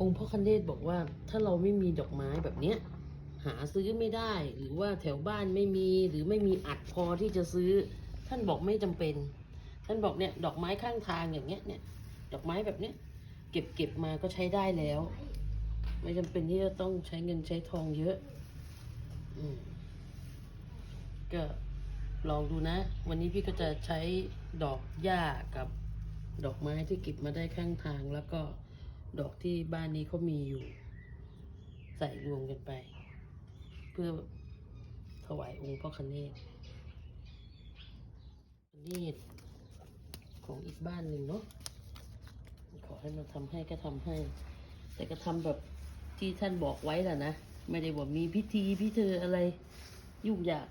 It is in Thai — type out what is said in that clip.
องค์พ่อคันเดชบอกว่าถ้าเราไม่มีดอกไม้แบบเนี้ยหาซื้อไม่ได้ หรือว่าแถวบ้านไม่มีหรือไม่มีอัดพอที่จะซื้อ ท่านบอกไม่จำเป็น ท่านบอกเนี่ยดอกไม้ข้างทางอย่างเงี้ยเนี่ย ดอกไม้แบบเนี้ยเก็บเก็บมาก็ใช้ได้แล้ว ไม่จำเป็นที่จะต้องใช้เงินใช้ทองเยอะอืมก็ลองดูนะ วันนี้พี่ก็จะใช้ดอกหญ้ากับดอกไม้ที่เก็บมาได้ข้างทางแล้วก็ ดอกที่บ้านนี้เขามีอยู่ ใส่รวมกันไป เพื่อถวายองค์พ่อคเนศคเนศของอีกบ้านหนึ่งเนาะขอให้มาทำให้ก็ทำให้ แต่ก็ทำแบบที่ท่านบอกไว้แหละนะ ไม่ได้ว่ามีพิธีพิธีอะไรยุ่งยาก